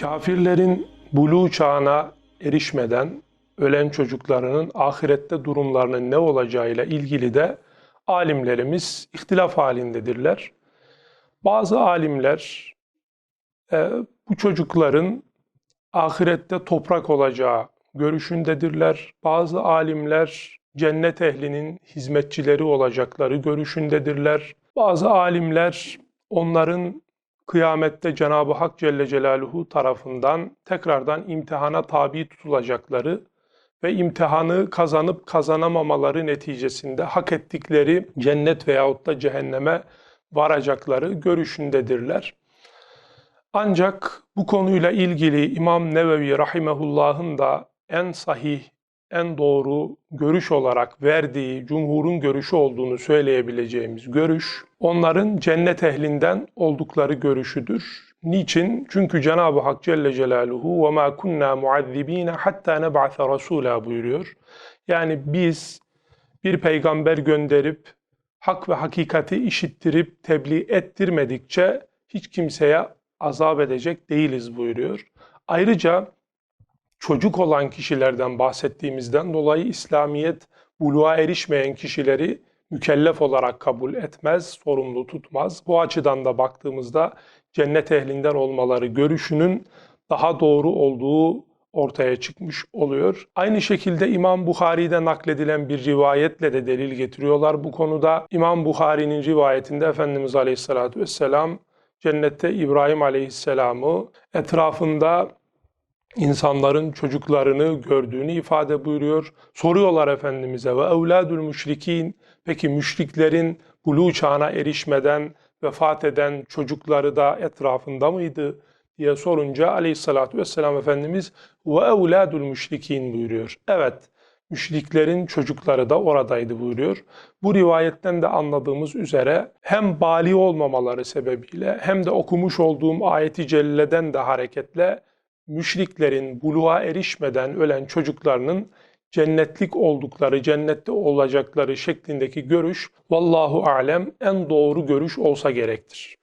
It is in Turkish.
Kafirlerin buluğ çağına erişmeden ölen çocuklarının ahirette durumlarının ne olacağıyla ilgili de alimlerimiz ihtilaf halindedirler. Bazı alimler e, bu çocukların ahirette toprak olacağı görüşündedirler. Bazı alimler cennet ehlinin hizmetçileri olacakları görüşündedirler. Bazı alimler onların kıyamette Cenab-ı Hak Celle Celaluhu tarafından tekrardan imtihana tabi tutulacakları ve imtihanı kazanıp kazanamamaları neticesinde hak ettikleri cennet veyahut da cehenneme varacakları görüşündedirler. Ancak bu konuyla ilgili İmam Nevevi Rahimehullah'ın da en sahih, en doğru görüş olarak verdiği cumhurun görüşü olduğunu söyleyebileceğimiz görüş onların cennet ehlinden oldukları görüşüdür. Niçin? Çünkü Cenab-ı Hak Celle Celaluhu ve ma kunna muazzibina hatta neb'ase rasula buyuruyor. Yani biz bir peygamber gönderip hak ve hakikati işittirip tebliğ ettirmedikçe hiç kimseye azap edecek değiliz buyuruyor. Ayrıca çocuk olan kişilerden bahsettiğimizden dolayı İslamiyet buluğa erişmeyen kişileri mükellef olarak kabul etmez, sorumlu tutmaz. Bu açıdan da baktığımızda cennet ehlinden olmaları görüşünün daha doğru olduğu ortaya çıkmış oluyor. Aynı şekilde İmam Bukhari'de nakledilen bir rivayetle de delil getiriyorlar bu konuda. İmam Bukhari'nin rivayetinde Efendimiz Aleyhisselatü Vesselam cennette İbrahim Aleyhisselam'ı etrafında insanların çocuklarını gördüğünü ifade buyuruyor. Soruyorlar Efendimiz'e ve evladül müşrikin peki müşriklerin buluğ çağına erişmeden vefat eden çocukları da etrafında mıydı diye sorunca aleyhissalatü vesselam Efendimiz ve evladül müşrikin buyuruyor. Evet müşriklerin çocukları da oradaydı buyuruyor. Bu rivayetten de anladığımız üzere hem bali olmamaları sebebiyle hem de okumuş olduğum ayeti celleden de hareketle müşriklerin buluğa erişmeden ölen çocuklarının cennetlik oldukları, cennette olacakları şeklindeki görüş vallahu alem en doğru görüş olsa gerektir.